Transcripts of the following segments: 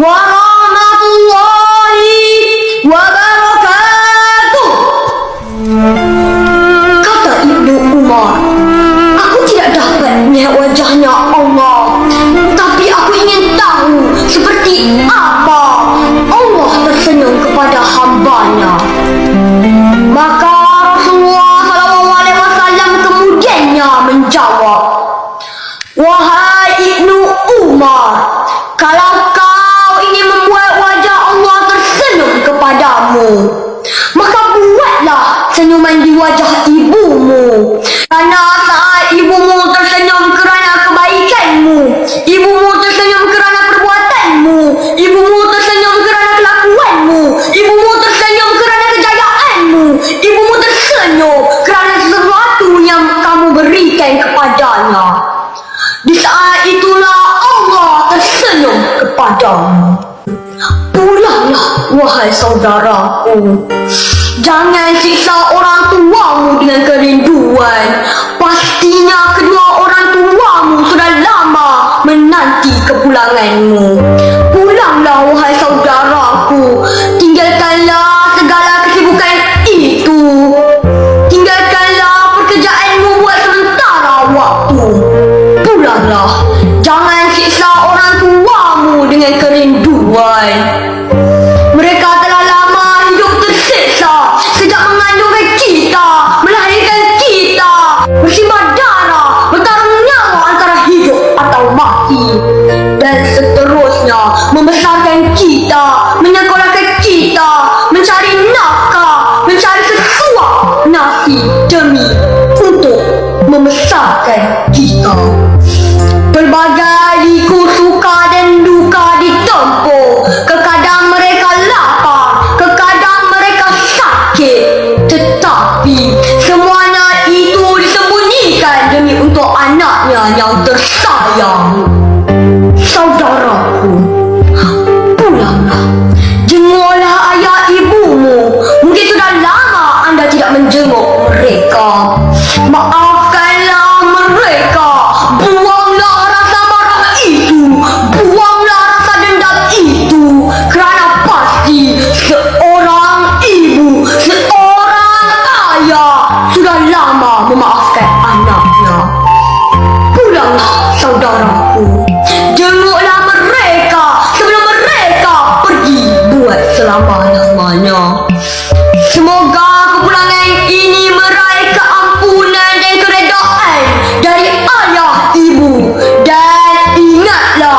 Wow. Di wajah ibumu. Karena saat ibumu tersenyum kerana kebaikanmu, ibumu tersenyum kerana perbuatanmu, ibumu tersenyum kerana kelakuanmu, ibumu tersenyum kerana kejayaanmu, ibumu tersenyum kerana sesuatu yang kamu berikan kepadanya. Di saat itulah Allah tersenyum kepadamu. Pulanglah wahai saudaraku. Jangan siksa orang tuamu dengan kerinduan. Pastinya kedua orang tuamu sudah lama menanti kepulanganmu. Pulanglah wahai saudaraku. Tinggalkanlah segala kesibukan itu. Tinggalkanlah pekerjaanmu buat sementara waktu. Pulanglah. Jangan siksa orang tuamu dengan kerinduan. That's the 懒羊的傻羊羊想找老婆不找了。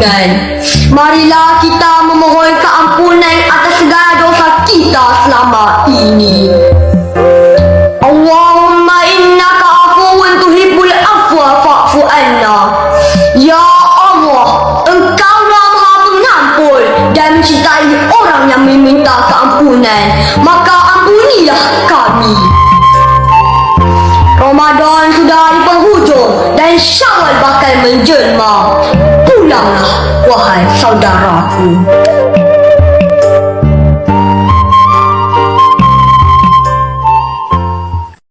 keampunan. Marilah kita memohon keampunan atas segala dosa kita selama ini. Allahumma innaka afuwun tuhibbul afwa fa'fu anna. Ya Allah, Engkaulah Maha Pengampun dan mencintai orang yang meminta keampunan. Maka ampunilah kami. Ramadan sudah di penghujung dan Syawal bakal menjelma. pulanglah, wahai saudaraku.